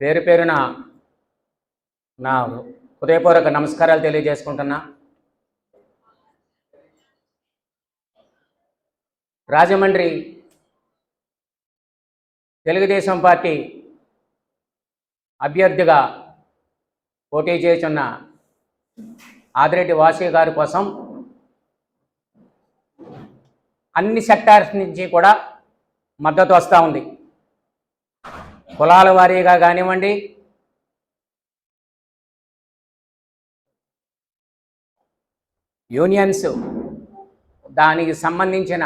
పేరు పేరున నా హృదయపూర్వక నమస్కారాలు తెలియజేసుకుంటున్నా. రాజమండ్రి తెలుగుదేశం పార్టీ అభ్యర్థిగా పోటీ చేస్తున్న ఆదిరెడ్డి వాసు గారి కోసం అన్ని సెక్టార్స్ నుంచి కూడా మద్దతు వస్తూ ఉంది. కులాల వారీగా కానివ్వండి. యూనియన్స్ దానికి సంబంధించిన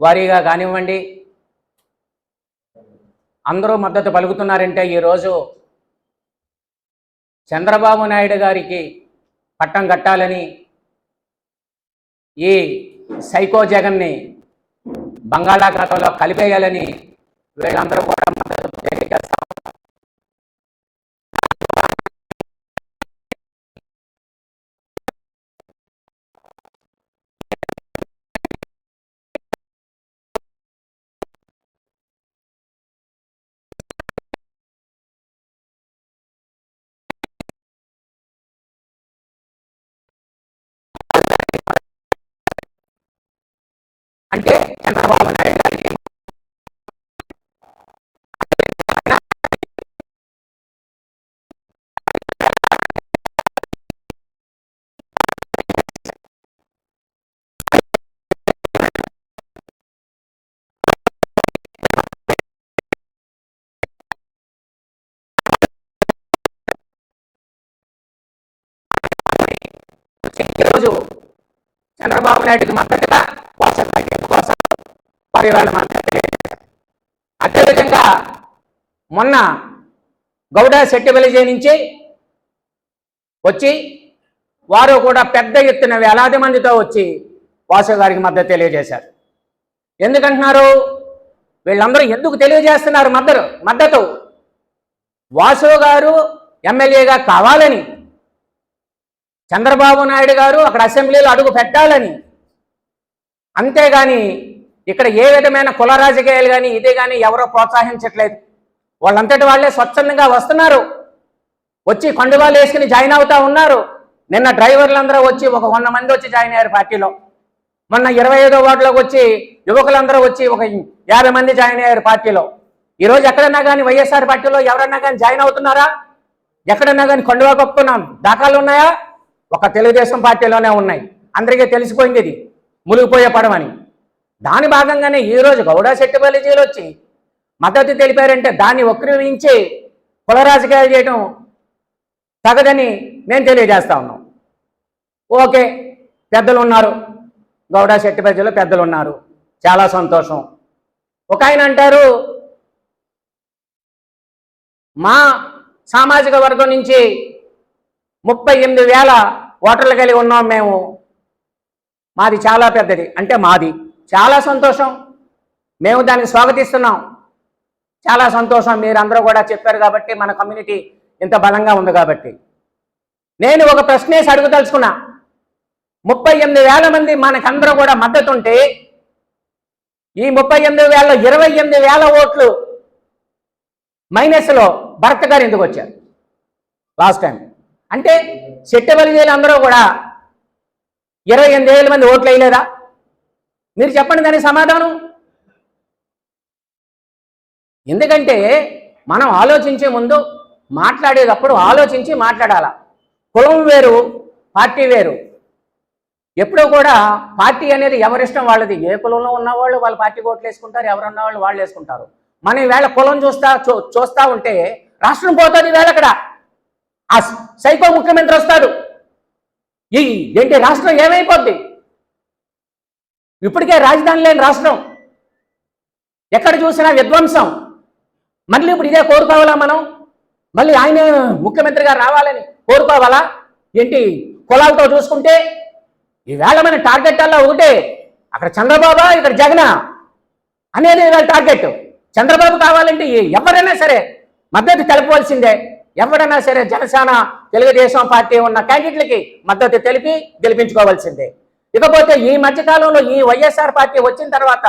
వారీగా కానివ్వండి. అందరూ మద్దతు పలుకుతున్నారంటే ఈరోజు చంద్రబాబు నాయుడు గారికి పట్టం కట్టాలని ఈ సైకో జగన్ని బంగాళాఖాతంలో కలిపేయాలని వీళ్ళందరూ కూడా మద్దతు తెలియజేస్తా అంటే చంద్రబాబు నాయుడు చంద్రబాబు నాయుడుకి మద్దతుగా కోసం కోసం పరివాళ్ళ మద్దతు అదేవిధంగా మొన్న గౌడ శెట్టిబలిజే నుంచి వచ్చి వారు కూడా పెద్ద ఎత్తున వేలాది మందితో వచ్చి వాసు గారికి మద్దతు తెలియజేశారు. ఎందుకంటున్నారు? వీళ్ళందరూ ఎందుకు తెలియజేస్తున్నారు మద్దతు మద్దతు? వాసు గారు ఎమ్మెల్యేగా కావాలని చంద్రబాబు నాయుడు గారు అక్కడ అసెంబ్లీలో అడుగు పెట్టాలని. అంతేగాని ఇక్కడ ఏ విధమైన కుల రాజకీయాలు కానీ ఇదే కానీ ఎవరో ప్రోత్సహించట్లేదు. వాళ్ళంతటి వాళ్ళే స్వచ్ఛందంగా వస్తున్నారు. వచ్చి కొండవాళ్ళు వేసుకుని జాయిన్ అవుతా ఉన్నారు. నిన్న డ్రైవర్లందరూ వచ్చి ఒక వంద మంది వచ్చి జాయిన్ అయ్యారు పార్టీలో. మొన్న ఇరవై ఐదో వార్డులోకి వచ్చి యువకులందరూ వచ్చి ఒక యాభై మంది జాయిన్ అయ్యారు పార్టీలో. ఈరోజు ఎక్కడన్నా కానీ వైఎస్ఆర్ పార్టీలో ఎవరన్నా కానీ జాయిన్ అవుతున్నారా? ఎక్కడన్నా కానీ కొండవా కప్పుకున్నాం. దాఖలు ఉన్నాయా? ఒక తెలుగుదేశం పార్టీలోనే ఉన్నాయి. అందరికీ తెలిసిపోయింది ఇది. మునిగిపోయే పడమని దాని భాగంగానే ఈరోజు గౌడ శెట్టిపల్లిజీలు వచ్చి మద్దతు తెలిపారంటే దాన్ని వక్రీవించి కుల రాజకీయాలు చేయడం తగదని నేను తెలియజేస్తా ఉన్నాం. ఓకే పెద్దలు ఉన్నారు. గౌడ శెట్టిపల్లిలో పెద్దలు ఉన్నారు. చాలా సంతోషం. ఒక ఆయన అంటారు మా సామాజిక వర్గం నుంచి ముప్పై ఎనిమిది వేల ఓటర్లు కలిగి ఉన్నాం మేము. మాది చాలా పెద్దది. అంటే మాది. చాలా సంతోషం. మేము దాన్ని స్వాగతిస్తున్నాం. చాలా సంతోషం. మీరందరూ కూడా చెప్పారు కాబట్టి మన కమ్యూనిటీ ఇంత బలంగా ఉంది కాబట్టి. నేను ఒక ప్రశ్నేసి అడుగుదలుచుకున్నా. ముప్పై ఎనిమిది వేల మంది మనకందరూ కూడా మద్దతు ఉంటే ఈ ముప్పై ఎనిమిది వేల ఇరవై ఎనిమిది వేల ఓట్లు మైనస్లో భరత్ గారు ఎందుకు వచ్చారు? Last time. అంటే శెట్టబలిజీలు అందరూ కూడా ఇరవై ఎనిమిది వేల మంది ఓట్లు వేయలేదా? మీరు చెప్పండి దానికి సమాధానం. ఎందుకంటే మనం ఆలోచించే ముందు మాట్లాడేటప్పుడు ఆలోచించి మాట్లాడాల. కులం వేరు పార్టీ వేరు. ఎప్పుడూ కూడా పార్టీ అనేది ఎవరిష్టం వాళ్ళది. ఏ కులంలో ఉన్నవాళ్ళు వాళ్ళ పార్టీకి ఓట్లు వేసుకుంటారు ఎవరున్న వాళ్ళు వాళ్ళు వేసుకుంటారు. మనం ఈవేళ కులం చూస్తా చూ- చూస్తా ఉంటే రాష్ట్రం పోతుంది ఈవేళ అక్కడ. ఆ సైకో ముఖ్యమంత్రి వస్తాడు. ఈ ఏంటి రాష్ట్రం ఏమైపోద్ది? ఇప్పటికే రాజధాని లేని రాష్ట్రం. ఎక్కడ చూసినా విధ్వంసం. మళ్ళీ ఇప్పుడు ఇదే కోరుకోవాలా మనం? మళ్ళీ ఆయన ముఖ్యమంత్రిగా రావాలని కోరుకోవాలా? ఏంటి? కులాలతో చూసుకుంటే ఈవేళ మన టార్గెట్ అలా ఒకటే. అక్కడ చంద్రబాబు ఇక్కడ జగన్ అనేది టార్గెట్. చంద్రబాబు కావాలంటే ఎవరైనా సరే మద్దతు తెలపవలసిందే. ఎవడన్నా సరే జనసేన తెలుగుదేశం పార్టీ ఉన్న క్యాండిడేట్లకి మద్దతు తెలిపి గెలిపించుకోవాల్సిందే. ఇకపోతే ఈ మధ్యకాలంలో ఈ వైఎస్ఆర్ పార్టీ వచ్చిన తర్వాత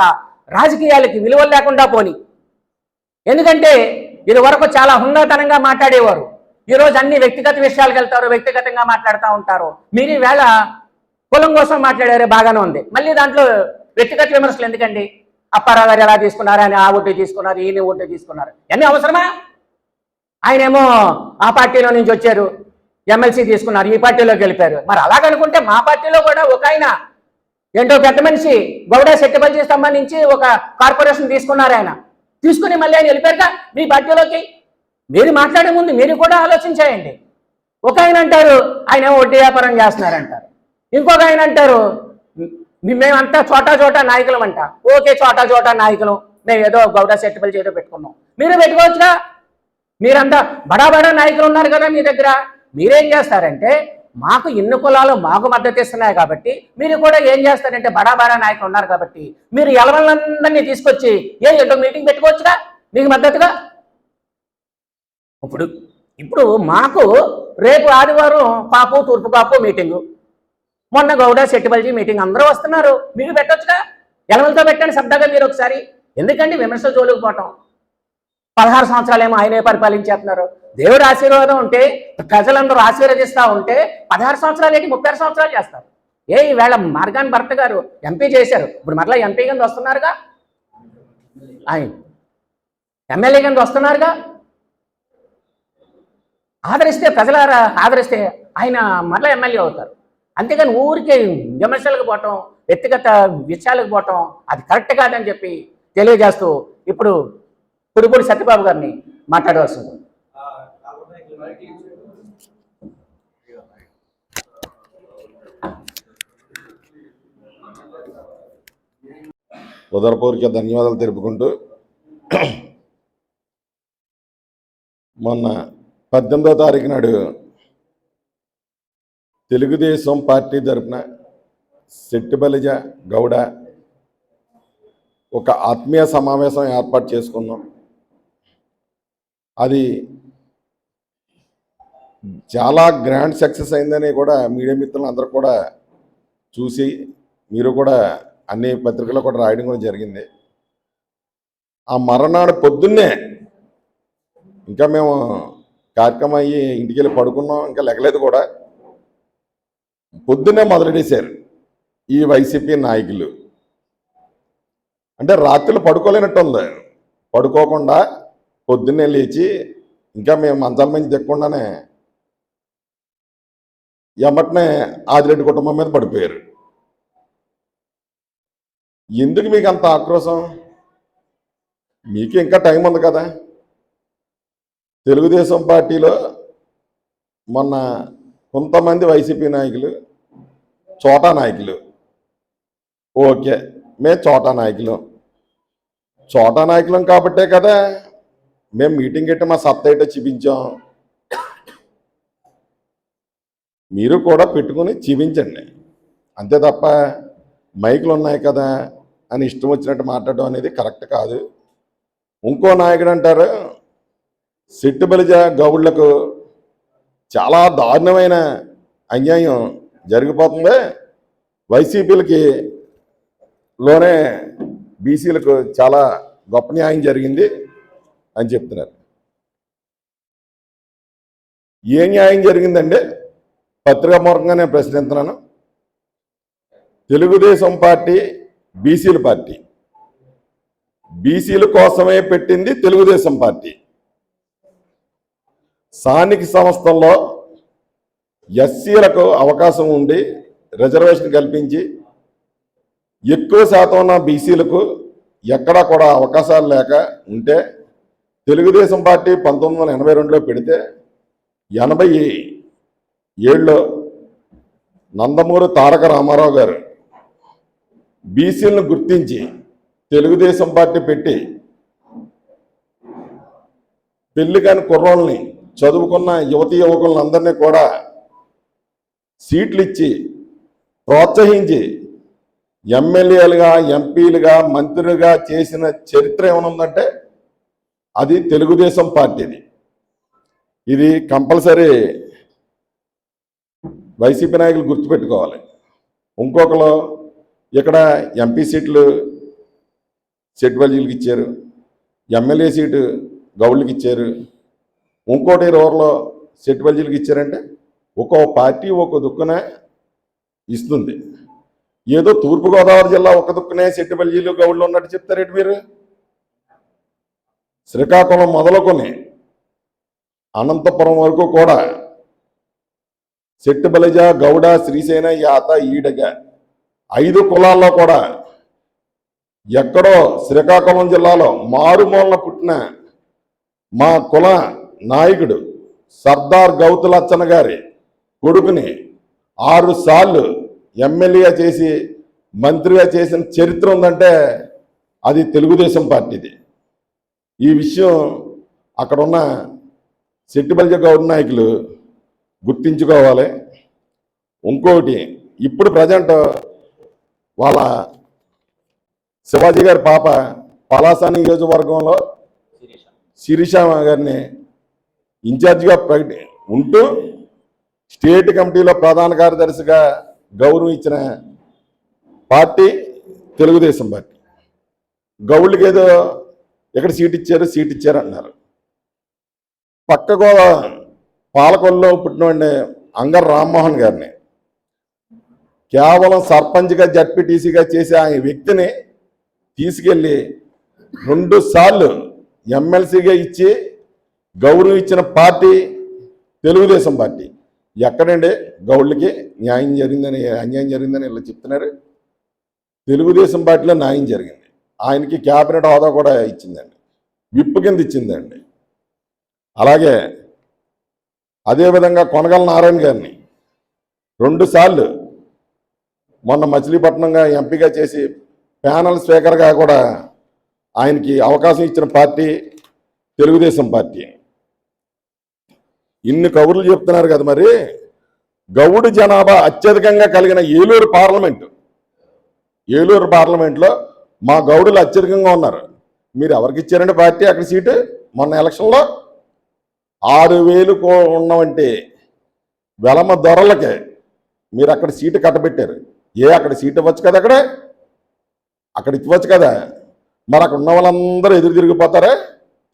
రాజకీయాలకి విలువలు లేకుండా పోని. ఎందుకంటే ఇది వరకు చాలా హుందాతనంగా మాట్లాడేవారు. ఈరోజు అన్ని వ్యక్తిగత విషయాలకు వెళ్తారు వ్యక్తిగతంగా మాట్లాడుతూ ఉంటారు. మీరు ఈవేళ కులం కోసం మాట్లాడారు బాగానే ఉంది. మళ్ళీ దాంట్లో వ్యక్తిగత విమర్శలు ఎందుకండి? అప్పారావు గారు ఎలా తీసుకున్నారు ఆయన ఆ ఓటు తీసుకున్నారు ఈయన ఓటు తీసుకున్నారు. ఎన్ని అవసరమా? ఆయనేమో ఆ పార్టీలో నుంచి వచ్చారు. ఎమ్మెల్సీ తీసుకున్నారు ఈ పార్టీలోకి వెళ్ళిపోయారు. మరి అలాగనుకుంటే మా పార్టీలో కూడా ఒక ఆయన ఏంటో పెద్ద మనిషి గౌడ శెట్టిపల్లికి సంబంధించి ఒక కార్పొరేషన్ తీసుకున్నారు ఆయన. తీసుకుని మళ్ళీ ఆయన వెళ్ళిపోయారుగా మీ పార్టీలోకి. మీరు మాట్లాడే ముందు మీరు కూడా ఆలోచించేయండి. ఒక ఆయన అంటారు ఆయన వడ్డీ వ్యాపారం చేస్తున్నారంటారు. ఇంకొక ఆయన అంటారు మేమంతా చోటా చోటా నాయకులం అంట. ఓకే చోటా చోటా నాయకులు. మేము ఏదో గౌడ సెట్టిపల్లి ఏదో పెట్టుకున్నాం. మీరు పెట్టుకోవచ్చుగా. మీరంతా బడా బడా నాయకులు ఉన్నారు కదా మీ దగ్గర. మీరేం చేస్తారంటే మాకు ఇన్ని కులాలు మాకు మద్దతు ఇస్తున్నాయి కాబట్టి మీరు కూడా ఏం చేస్తారంటే బడా బడా నాయకులు ఉన్నారు కాబట్టి మీరు ఎలవలందరినీ తీసుకొచ్చి ఏ ఏంటో మీటింగ్ పెట్టుకోవచ్చుగా? మీకు మద్దతుగా? ఇప్పుడు ఇప్పుడు మాకు రేపు ఆదివారం కాపు తూర్పు కాపు మీటింగు. మొన్న గౌడ సెట్టిబల్జీ మీటింగ్ అందరూ వస్తున్నారు. మీరు పెట్టొచ్చుగా? ఎలవలతో పెట్టండి శబ్దంగా మీరు ఒకసారి. ఎందుకండి విమర్శ జోలికి పోవటం? పదహారు సంవత్సరాలేమో ఆయనే పరిపాలించేస్తున్నారు. దేవుడు ఆశీర్వాదం ఉంటే ప్రజలందరూ ఆశీర్వదిస్తూ ఉంటే పదహారు సంవత్సరాలు ఏంటి? ముప్పై ఆరు సంవత్సరాలు చేస్తారు. ఏ ఈవేళ మార్గాన్ భర్త గారు ఎంపీ చేశారు. ఇప్పుడు మరలా ఎంపీ కింద వస్తున్నారుగా? ఆయన ఎమ్మెల్యే కింద వస్తున్నారుగా? ఆదరిస్తే ప్రజల ఆదరిస్తే ఆయన మరలా ఎమ్మెల్యే అవుతారు. అంతేగాని ఊరికే విమర్శలకు పోవటం వ్యక్తిగత విషయాలకు పోవటం అది కరెక్ట్ కాదని చెప్పి తెలియజేస్తూ ఇప్పుడు పుడిపూడి సత్యబాబు గారిని మాట్లాడవలసింది. ఉదరపూర్వక ధన్యవాదాలు తెలుపుకుంటూ మొన్న పద్దెనిమిదో తారీఖు నాడు తెలుగుదేశం పార్టీ తరఫున శెట్టిబలిజ గౌడ ఒక ఆత్మీయ సమావేశం ఏర్పాటు చేసుకున్నాం. అది చాలా గ్రాండ్ సక్సెస్ అయిందని కూడా మీడియా మిత్రులు అందరూ కూడా చూసి మీరు కూడా అన్ని పత్రికల్లో కూడా రాయడం కూడా జరిగింది. ఆ మరణాడు పొద్దున్నే ఇంకా మేము కార్యక్రమం అయ్యి ఇంటికి వెళ్ళి పడుకున్నాం ఇంకా లెగలేదు కూడా. పొద్దున్నే మొదలెడేశారు ఈ వైసీపీ నాయకులు. అంటే రాత్రులు పడుకోలేనట్టు ఉంది పడుకోకుండా పొద్దున్నే లేచి ఇంకా మేము మంచాల మంచి దిక్కుండానే ఎమ్మటనే ఆదిరెడ్డి కుటుంబం మీద పడిపోయారు. ఎందుకు మీకు అంత ఆక్రోశం? మీకు ఇంకా టైం ఉంది కదా. తెలుగుదేశం పార్టీలో మొన్న కొంతమంది వైసీపీ నాయకులు చోటా నాయకులు. ఓకే మేము చోటా నాయకులు. చోటా నాయకులం కాబట్టే కదా మేము మీటింగ్ పెట్టి మా సత్తా ఏంటో చూపించాం. మీరు కూడా పెట్టుకుని చూపించండి. అంతే తప్ప మైకులు ఉన్నాయి కదా అని ఇష్టం వచ్చినట్టు మాట్లాడడం అనేది కరెక్ట్ కాదు. ఇంకో నాయకుడు అంటారు సిట్టుబలిజ గౌడ్లకు చాలా దారుణమైన అన్యాయం జరిగిపోతుంది. వైసీపీలకి లోనే బీసీలకు చాలా గొప్ప న్యాయం జరిగింది. అని చెప్తున్నారు. ఏ న్యాయం జరిగిందంటే పత్రికామూలకంగా నేను ప్రశ్నిస్తున్నాను. తెలుగుదేశం పార్టీ బీసీల పార్టీ. బీసీల కోసమే పెట్టింది తెలుగుదేశం పార్టీ. స్థానిక సంస్థల్లో ఎస్సీలకు అవకాశం ఉండి రిజర్వేషన్ కల్పించి ఎక్కువ శాతం ఉన్న బీసీలకు ఎక్కడా కూడా అవకాశాలు లేక ఉంటే తెలుగుదేశం పార్టీ పంతొమ్మిది వందల ఎనభై రెండులో పెడితే ఎనభై ఏళ్ళలో నందమూరి తారక రామారావు గారు బీసీలను గుర్తించి తెలుగుదేశం పార్టీ పెట్టి పెళ్ళి కాని కుర్రోళ్ళని చదువుకున్న యువతి యువకులందరినీ కూడా సీట్లు ఇచ్చి ప్రోత్సహించి ఎమ్మెల్యేలుగా ఎంపీలుగా మంత్రులుగా చేసిన చరిత్ర ఏమైనా ఉందంటే అది తెలుగుదేశం పార్టీది. ఇది కంపల్సరీ వైసీపీ నాయకులు గుర్తుపెట్టుకోవాలి. ఇంకొకరు ఇక్కడ ఎంపీ సీట్లు సెట్వల్జీలకు ఇచ్చారు ఎమ్మెల్యే సీటు గౌళ్ళకి ఇచ్చారు. ఇంకోటి రూరలో సెట్టిబల్జీలకి ఇచ్చారంటే ఒక్కో పార్టీ ఒక్కో దుక్కున ఇస్తుంది. ఏదో తూర్పుగోదావరి జిల్లా ఒక దుక్కునే సెట్టిబల్జీలు గౌళ్ళు ఉన్నట్టు చెప్తారేంటి మీరు? శ్రీకాకుళం మొదలుకొని అనంతపురం వరకు కూడా సెట్టుబలిజ గౌడ శ్రీసేన యాత ఈడగ ఐదు కులాల్లో కూడా ఎక్కడో శ్రీకాకుళం జిల్లాలో మారుమూలన పుట్టిన మా కుల నాయకుడు సర్దార్ గౌతులచ్చన్న గారి కొడుకుని ఆరు సార్లు ఎమ్మెల్యేగా చేసి మంత్రిగా చేసిన చరిత్ర ఉందంటే అది తెలుగుదేశం పార్టీది. ఈ విషయం అక్కడున్న సెట్టిబల్జ గౌడ్ నాయకులు గుర్తించుకోవాలి. ఇంకోటి ఇప్పుడు ప్రజెంట్ వాళ్ళ శివాజీ గారి పాప పలాస నియోజకవర్గంలో శిరీష గారిని ఇన్ఛార్జిగా ప్రకటి ఉంటూ స్టేట్ కమిటీలో ప్రధాన కార్యదర్శిగా గౌరవం ఇచ్చిన పార్టీ తెలుగుదేశం పార్టీ. గౌళ్ళకి ఏదో ఎక్కడ సీట్ ఇచ్చారు సీట్ ఇచ్చారు అన్నారు. పక్క గోదా పాలకొల్లో పుట్టినవాడిని అంగర్ రామ్మోహన్ గారిని. కేవలం సర్పంచ్గా జడ్పీటీసీగా చేసే ఆ వ్యక్తిని తీసుకెళ్ళి రెండు సార్లు ఎమ్మెల్సీగా ఇచ్చి గౌరవం ఇచ్చిన పార్టీ తెలుగుదేశం పార్టీ. ఎక్కడండి? గౌళ్ళకి న్యాయం జరిగిందని అన్యాయం జరిగిందని ఇలా చెప్తున్నారు. తెలుగుదేశం పార్టీలో న్యాయం జరిగింది. ఆయనకి క్యాబినెట్ హోదా కూడా ఇచ్చిందండి. విప్పు కింద ఇచ్చిందండి. అలాగే అదేవిధంగా కొనగల నారాయణ గారిని రెండుసార్లు మొన్న మచిలీపట్నంగా ఎంపీగా చేసి ప్యానల్ స్పీకర్గా కూడా ఆయనకి అవకాశం ఇచ్చిన పార్టీ తెలుగుదేశం పార్టీ. ఇన్ని కబుర్లు చెప్తున్నారు కదా మరి. గౌడు జనాభా అత్యధికంగా కలిగిన ఏలూరు పార్లమెంటు. ఏలూరు పార్లమెంట్లో మా గౌడులు అత్యధికంగా ఉన్నారు. మీరు ఎవరికి ఇచ్చారండి పార్టీ అక్కడ సీటు? మొన్న ఎలక్షన్లో ఆరు వేలు ఉన్నామంటే ఉన్నవంటే వెలమ ధరలకే మీరు అక్కడ సీటు కట్టబెట్టారు. ఏ అక్కడ సీట్ ఇవ్వచ్చు కదా అక్కడ? అక్కడ ఇవ్వచ్చు కదా. మరి అక్కడ ఉన్న వాళ్ళందరూ ఎదురు తిరిగిపోతారా?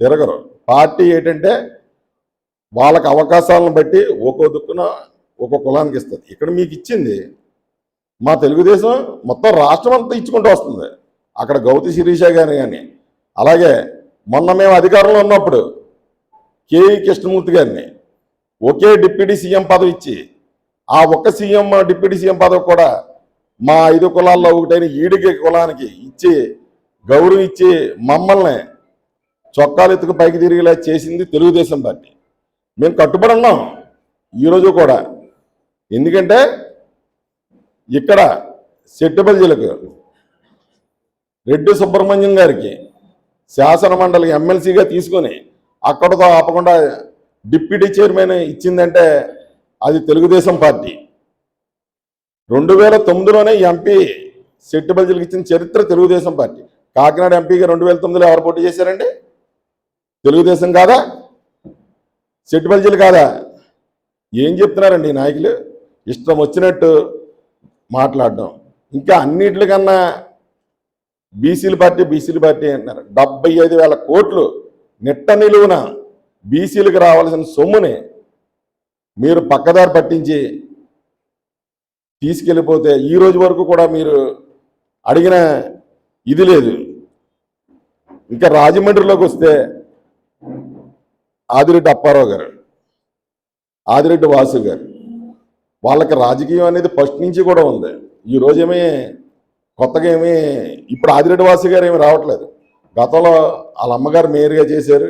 తిరగరు. పార్టీ ఏంటంటే వాళ్ళకి అవకాశాలను బట్టి ఒక్కో దుక్కున ఒక్కో కులానికి ఇస్తుంది. ఇక్కడ మీకు ఇచ్చింది మా తెలుగుదేశం మొత్తం రాష్ట్రం అంతా ఇచ్చుకుంటూ వస్తుంది. అక్కడ గౌతి శిరీష గారు కానీ అలాగే మొన్న మేము అధికారంలో ఉన్నప్పుడు కేఈ కృష్ణమూర్తి గారిని ఒకే డిప్యూటీ సీఎం పదవి ఇచ్చి ఆ ఒక్క సీఎం డిప్యూటీ సీఎం పదవి కూడా మా ఐదు కులాల్లో ఒకటైన ఈడికి కులానికి ఇచ్చి గౌరవం ఇచ్చి మమ్మల్ని చొక్కాలు ఎత్తుకు పైకి తిరిగేలా చేసింది తెలుగుదేశం పార్టీ. మేము కట్టుబడి ఉన్నాం ఈరోజు కూడా. ఎందుకంటే ఇక్కడ సెట్టుబల్జీలకు రెడ్డి సుబ్రహ్మణ్యం గారికి శాసన మండలి ఎమ్మెల్సీగా తీసుకొని అక్కడతో ఆపకుండా డిప్యూటీ చైర్మన్ ఇచ్చిందంటే అది తెలుగుదేశం పార్టీ. రెండు వేల తొమ్మిదిలోనే ఎంపీ సెట్టుబల్జీలకు ఇచ్చిన చరిత్ర తెలుగుదేశం పార్టీ. కాకినాడ ఎంపీగా రెండు వేల తొమ్మిదిలో ఎవరు పోటీ చేశారండి? తెలుగుదేశం కాదా? సెట్టుబల్జీలు కాదా? ఏం చెప్తున్నారండి నాయకులు? ఇష్టం వచ్చినట్టు మాట్లాడడం. ఇంకా అన్నిటికన్నా బీసీల పార్టీ బీసీల పార్టీ అంటున్నారు. డెబ్బై ఐదు వేల కోట్లు నిట్ట నిలువున బీసీలకు రావాల్సిన సొమ్ముని మీరు పక్కదారి పట్టించి తీసుకెళ్ళిపోతే ఈ రోజు వరకు కూడా మీరు అడిగిన ఇది లేదు. ఇంకా రాజమండ్రిలోకి వస్తే ఆదిరెడ్డి అప్పారావు గారు ఆదిరెడ్డి వాసు గారు వాళ్ళకి రాజకీయం అనేది ఫస్ట్ నుంచి కూడా ఉంది. ఈ రోజేమీ కొత్తగా ఏమీ ఇప్పుడు ఆదిరెడ్డి వాసు గారు ఏమి రావట్లేదు. గతంలో వాళ్ళ అమ్మగారు మేయర్గా చేశారు.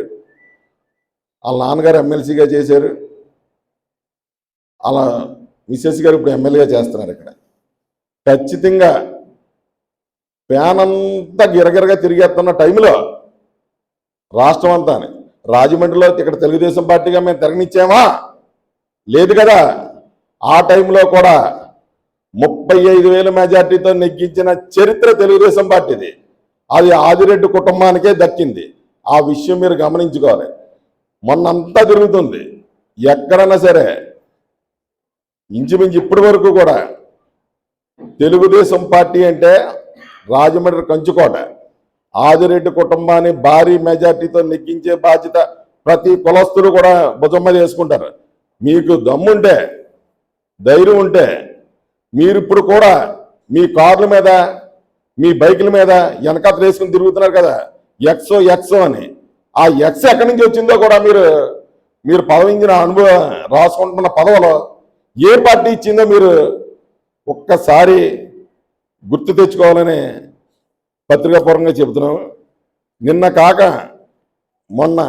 వాళ్ళ నాన్నగారు ఎమ్మెల్సీగా చేశారు. అలా మిస్సెస్ గారు ఇప్పుడు ఎమ్మెల్యేగా చేస్తున్నారు ఇక్కడ. ఖచ్చితంగా ఫ్యాన్ అంతా గిరగిరగా తిరిగేస్తున్న టైంలో రాష్ట్రం అంతా రాజమండ్రిలో ఇక్కడ తెలుగుదేశం పార్టీగా మేము తిరగనిచ్చామా? లేదు కదా. ఆ టైంలో కూడా ముప్పై ఐదు వేల మెజార్టీతో నెగ్గించిన చరిత్ర తెలుగుదేశం పార్టీది. అది ఆదిరెడ్డి కుటుంబానికే దక్కింది. ఆ విషయం మీరు గమనించుకోవాలి. మొన్నంతా తిరుగుతుంది. ఎక్కడైనా సరే ఇంచుమించు ఇప్పటి వరకు కూడా తెలుగుదేశం పార్టీ అంటే రాజమండ్రి కంచుకోట. ఆదిరెడ్డి కుటుంబాన్ని భారీ మెజార్టీతో నెగ్గించే బాధ్యత ప్రతి కులస్తులు కూడా భుజమ్మ చేసుకుంటారు మీకు దమ్ముంటే ధైర్యం ఉంటే మీరు ఇప్పుడు కూడా మీ కార్ల మీద మీ బైకుల మీద వెనకాత వేసుకుని తిరుగుతున్నారు కదా. ఎక్సో ఎక్సో అని. ఆ ఎక్స్ ఎక్కడి నుంచి వచ్చిందో కూడా మీరు మీరు పదవించిన అనుభవం రాసుకుంటున్న పదవులో ఏ పార్టీ ఇచ్చిందో మీరు ఒక్కసారి గుర్తు తెచ్చుకోవాలని పత్రికాపూర్వంగా చెబుతున్నాం నిన్న కాక మొన్న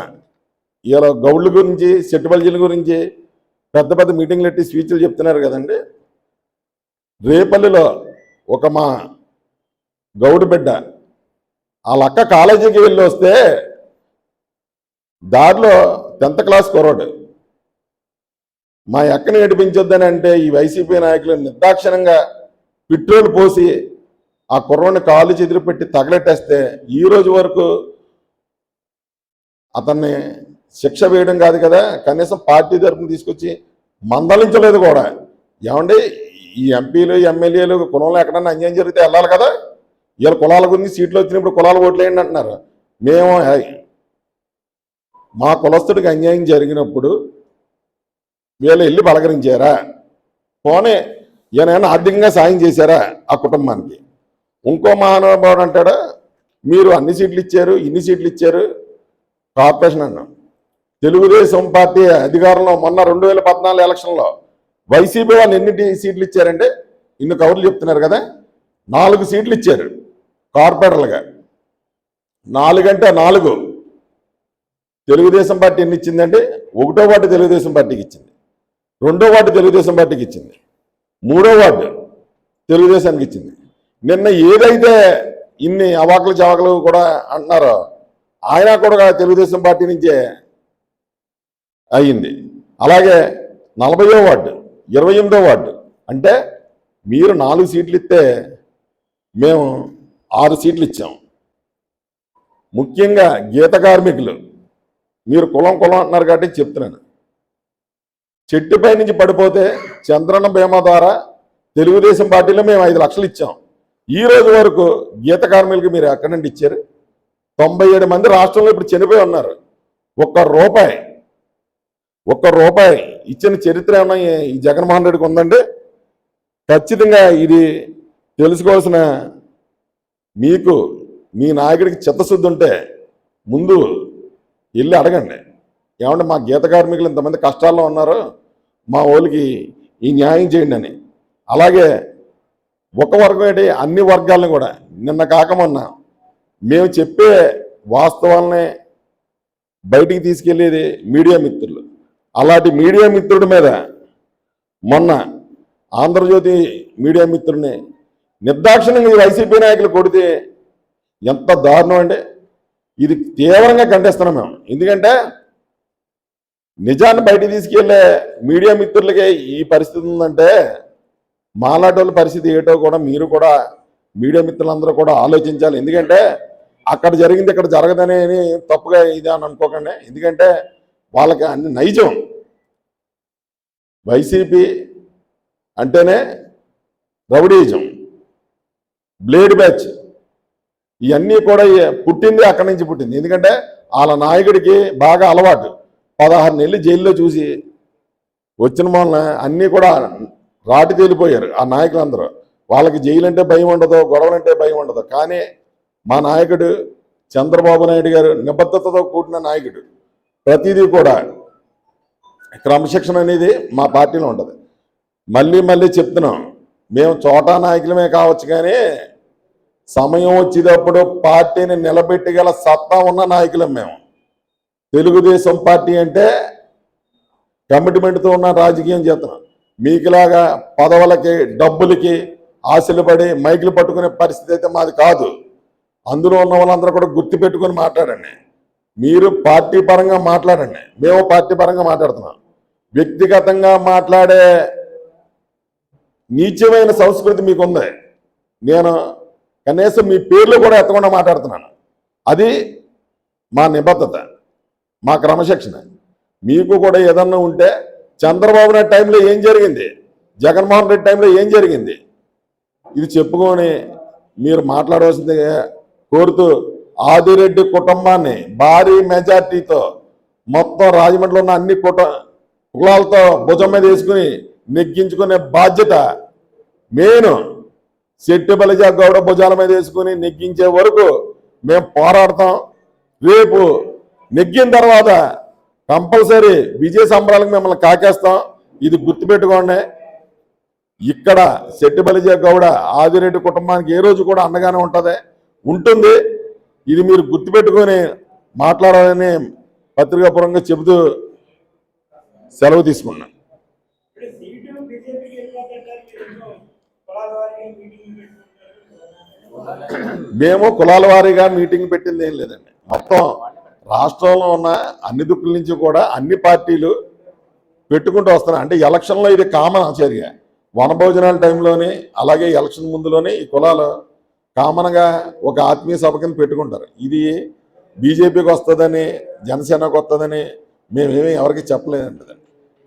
ఇలా గౌళ్ళ గురించి సెట్టుబల్జీల గురించి పెద్ద పెద్ద మీటింగ్లు పెట్టి స్పీచ్లు చెప్తున్నారు కదండి. రేపల్లిలో ఒక మా గౌడు బిడ్డ వాళ్ళ అక్క కాలేజీకి వెళ్ళి వస్తే దారిలో టెన్త్ క్లాస్ కుర్రాడు. మా అక్కని ఏడిపించొద్దని అంటే ఈ వైసీపీ నాయకులు నిర్దాక్షిణంగా పెట్రోల్ పోసి ఆ కుర్రోని కాలు చెదిరి పెట్టి తగలెట్టేస్తే ఈ రోజు వరకు అతన్ని శిక్ష వేయడం కాదు కదా కనీసం పార్టీ తరపున తీసుకొచ్చి మందలించలేదు కూడా. ఏమండి ఈ ఎంపీలు ఎమ్మెల్యేలు కులంలో ఎక్కడన్నా అన్యాయం జరిగితే వెళ్ళాలి కదా. వీళ్ళ కులాల గురించి సీట్లు వచ్చినప్పుడు కులాలు ఓట్లేయండి అంటున్నారు. మేము హై, మా కులస్తుడికి అన్యాయం జరిగినప్పుడు వీళ్ళు వెళ్ళి పలకరించారా? పోనీ ఈయన ఆర్థికంగా సాయం చేశారా ఆ కుటుంబానికి? ఇంకో మహానుభావుడు అంటాడా మీరు అన్ని సీట్లు ఇచ్చారు ఇన్ని సీట్లు ఇచ్చారు కార్పొరేషన్ అన్నాం తెలుగుదేశం పార్టీ అధికారంలో మొన్న రెండు వేల పద్నాలుగు ఎలక్షన్లో వైసీపీ వాళ్ళు ఎన్ని సీట్లు ఇచ్చారంటే ఇన్ని కవర్లు చెప్తున్నారు కదా నాలుగు సీట్లు ఇచ్చారు కార్పొరేటర్లుగా. నాలుగంటే నాలుగు. తెలుగుదేశం పార్టీ ఎన్ని ఇచ్చిందంటే ఒకటో వార్డు తెలుగుదేశం పార్టీకి ఇచ్చింది రెండో వార్డు తెలుగుదేశం పార్టీకి ఇచ్చింది మూడో వార్డు తెలుగుదేశానికి ఇచ్చింది. నిన్న ఏదైతే ఇన్ని అవాకులు చవాకులు కూడా అంటున్నారో ఆయన కూడా తెలుగుదేశం పార్టీ నుంచే అయ్యింది. అలాగే నలభయో వార్డు ఇరవై ఎనిమిదో వార్డు. అంటే మీరు నాలుగు సీట్లు ఇస్తే మేము ఆరు సీట్లు ఇచ్చాం. ముఖ్యంగా గీత కార్మికులు మీరు కులం కులం అంటున్నారు కాబట్టి చెప్తున్నాను. చెట్టుపై నుంచి పడిపోతే చంద్రన్న బీమా ద్వారా తెలుగుదేశం పార్టీలో మేము ఐదు లక్షలు ఇచ్చాం. ఈ రోజు వరకు గీత కార్మికులకి మీరు ఎక్కడి నుండి ఇచ్చారు? తొంభై ఏడు మంది రాష్ట్రంలో ఇప్పుడు చనిపోయి ఉన్నారు. ఒక్క రూపాయి ఒక్క రూపాయి ఇచ్చిన చరిత్ర ఏమన్నా ఈ- జగన్మోహన్ రెడ్డికి ఉందండి? ఖచ్చితంగా ఇది తెలుసుకోవాల్సిన మీకు మీ నాయకుడికి చిత్తశుద్ధి ఉంటే ముందు వెళ్ళి అడగండి. ఏమంటే మా గీత కార్మికులు ఇంతమంది కష్టాల్లో ఉన్నారు మా వాళ్ళకి ఈ న్యాయం చేయండి అని. అలాగే ఒక వర్గం ఏంటి? అన్ని వర్గాలను కూడా. నిన్న కాకమన్నా మేము చెప్పే వాస్తవాలని బయటికి తీసుకెళ్ళేది మీడియా మిత్రులు. అలాంటి మీడియా మిత్రుడి మీద మొన్న ఆంధ్రజ్యోతి మీడియా మిత్రుడిని నిర్దాక్షిణ్యంగా ఈ వైసీపీ నాయకులు కొడితే ఎంత దారుణం అంటే ఇది తీవ్రంగా ఖండిస్తున్నాం మేము. ఎందుకంటే నిజాన్ని బయట తీసుకెళ్ళే మీడియా మిత్రులకే ఈ పరిస్థితి ఉందంటే మాలాంటి పరిస్థితి ఏటో కూడా మీరు కూడా మీడియా మిత్రులందరూ కూడా ఆలోచించాలి. ఎందుకంటే అక్కడ జరిగింది ఇక్కడ జరగదనే తప్పుగా ఇది అని అనుకోకండి. ఎందుకంటే వాళ్ళకి అన్ని నైజం. వైసీపీ అంటేనే రౌడీజం. Blade batch. ఇవన్నీ కూడా పుట్టింది అక్కడి నుంచి పుట్టింది. ఎందుకంటే వాళ్ళ నాయకుడికి బాగా అలవాటు. పదహారు నెలలు జైల్లో చూసి వచ్చిన మొన్న అన్నీ కూడా రాటి తేలిపోయారు ఆ నాయకులందరూ. వాళ్ళకి జైలు అంటే భయం ఉండదు గొడవలు అంటే భయం ఉండదు. కానీ మా నాయకుడు చంద్రబాబు నాయుడు గారు నిబద్ధతతో కూడిన నాయకుడు. ప్రతిదీ కూడా క్రమశిక్షణ అనేది మా పార్టీలో ఉంటుంది. మళ్ళీ మళ్ళీ చెప్తున్నాం మేము చోటా నాయకులమే కావచ్చు కానీ సమయం వచ్చేటప్పుడు పార్టీని నిలబెట్టగల సత్తా ఉన్న నాయకులం మేము. తెలుగుదేశం పార్టీ అంటే కమిట్మెంట్తో ఉన్న రాజకీయం చేస్తున్నాం. మీకులాగా పదవులకి డబ్బులకి ఆశలు పడి మైకులు పట్టుకునే పరిస్థితి అయితే మాది కాదు. అందులో ఉన్న వాళ్ళందరూ కూడా గుర్తు పెట్టుకొని మాట్లాడండి. మీరు పార్టీ పరంగా మాట్లాడండి. మేము పార్టీ పరంగా మాట్లాడుతున్నాం. వ్యక్తిగతంగా మాట్లాడే నీచమైన సంస్కృతి మీకుంది. నేను కనీసం మీ పేర్లు కూడా ఎత్తకుండా మాట్లాడుతున్నాను. అది మా నిబద్ధత మా క్రమశిక్షణ. మీకు కూడా ఏదన్నా ఉంటే చంద్రబాబు నాయుడు టైంలో ఏం జరిగింది? జగన్మోహన్ రెడ్డి టైంలో ఏం జరిగింది? ఇది చెప్పుకొని మీరు మాట్లాడవలసింది కోరుతూ ఆదిరెడ్డి కుటుంబాన్ని భారీ మెజార్టీతో మొత్తం రాజమండ్రిలో ఉన్న అన్ని కుట కులాలతో భుజం మీద వేసుకుని నెగ్గించుకునే బాధ్యత మెయిన్ శెట్టి బలిజా గౌడ భుజాల మీద వేసుకుని నెగ్గించే వరకు మేము పోరాడతాం. రేపు నెగ్గిన తర్వాత కంపల్సరీ విజయ సంబరాలకు మిమ్మల్ని కాకేస్తాం. ఇది గుర్తుపెట్టుకోండి. ఇక్కడ శెట్టి బలిజా గౌడ ఆదిరెడ్డి కుటుంబానికి ఏ రోజు కూడా అండగానే ఉంటుంది. ఉంటుంది. ఇది మీరు గుర్తుపెట్టుకొని మాట్లాడాలని పత్రికాపురంగా చెబుతూ సెలవు తీసుకున్నాను మేము కులాల వారీగా మీటింగ్ పెట్టింది ఏం లేదండి. మొత్తం రాష్ట్రంలో ఉన్న అన్ని దుక్కుల నుంచి కూడా అన్ని పార్టీలు పెట్టుకుంటూ వస్తున్నాయి అంటే ఎలక్షన్లో ఇది కామన్ చర్య వనభోజనాల టైంలోని అలాగే ఎలక్షన్ ముందులోనే ఈ కులాలు కామన్గా ఒక ఆత్మీయ సభ కింద పెట్టుకుంటారు. ఇది బీజేపీకి వస్తుందని జనసేనకు వస్తుందని మేమేమి ఎవరికి చెప్పలేదండి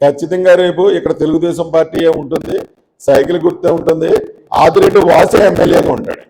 ఖచ్చితంగా రేపు ఇక్కడ తెలుగుదేశం పార్టీ ఉంటుంది సైకిల్ గుర్తే ఉంటుంది ఆదిరెడ్డి వాసే ఎమ్మెల్యేగా ఉంటాడు.